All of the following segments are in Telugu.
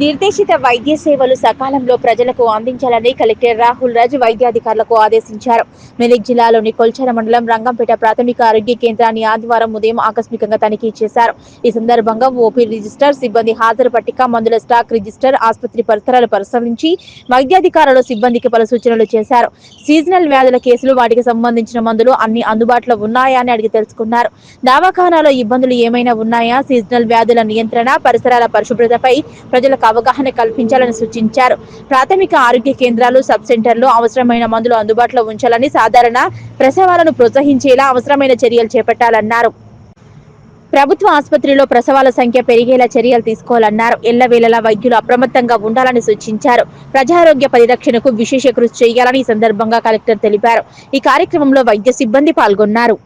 నిర్దేశిత వైద్య సేవలు సకాలంలో ప్రజలకు అందించాలని కలెక్టర్ రాహుల్ రాజ్ వైద్యాధికారులకు ఆదేశించారు. మెదక్ జిల్లాలోని కొల్చార మండలం రంగంపేట ప్రాథమిక ఆరోగ్య కేంద్రాన్ని ఆదివారం ఉదయం ఆకస్మికంగా తనిఖీ చేశారు. ఈ సందర్భంగా ఓపీ రిజిస్టర్ సిబ్బంది హాజరు పట్టిక మందుల స్టాక్ రిజిస్టర్ ఆసుపత్రి పరిసరాలు పరిశీలించి వైద్యాధికారులు సిబ్బందికి పలు సూచనలు చేశారు. సీజనల్ వ్యాధుల కేసులు వాటికి సంబంధించిన మందులు అన్ని అందుబాటులో ఉన్నాయా అని అడిగి తెలుసుకున్నారు. దవాఖానాలో ఇబ్బందులు ఏమైనా ఉన్నాయా? సీజనల్ వ్యాధుల నియంత్రణ పరిసరాల పరిశుభ్రతపై ప్రజలకు అవగాహన కల్పించాలని సూచించారు. ప్రాథమిక ఆరోగ్య కేంద్రాలు సబ్ సెంటర్లు అవసరమైన మందులు అందుబాటులో ఉంచాలని సాధారణ ప్రసవాలను ప్రోత్సహించేలా అవసరమైన చర్యలు చేపట్టాలన్నారు. ప్రభుత్వ ఆసుపత్రిలో ప్రసవాల సంఖ్య పెరిగేలా చర్యలు తీసుకోవాలన్నారు. ఎల్లవేళలా వైద్యులు అప్రమత్తంగా ఉండాలని సూచించారు. ప్రజారోగ్య పరిరక్షణకు విశేష కృషి చేయాలని ఈ సందర్భంగా కలెక్టర్ తెలిపారు. ఈ కార్యక్రమంలో వైద్య సిబ్బంది పాల్గొన్నారు.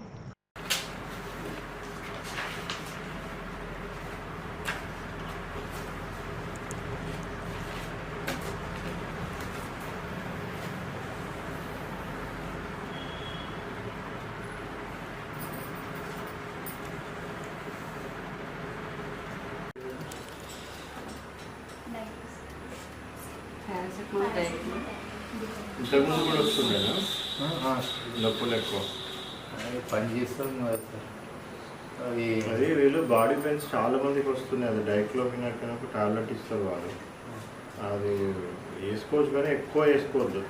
ఇంతకుముందు కూడా వస్తుండేనా? నొప్పులు ఎక్కువ. పని చేస్తాం అది వీళ్ళు బాడీ పెయిన్స్ చాలా మందికి వస్తున్నాయి. అది డైక్లోఫినాక్ టాబ్లెట్ ఇస్తారు వాళ్ళు. అది వేసుకోవచ్చు కానీ ఎక్కువ వేసుకోవద్దు.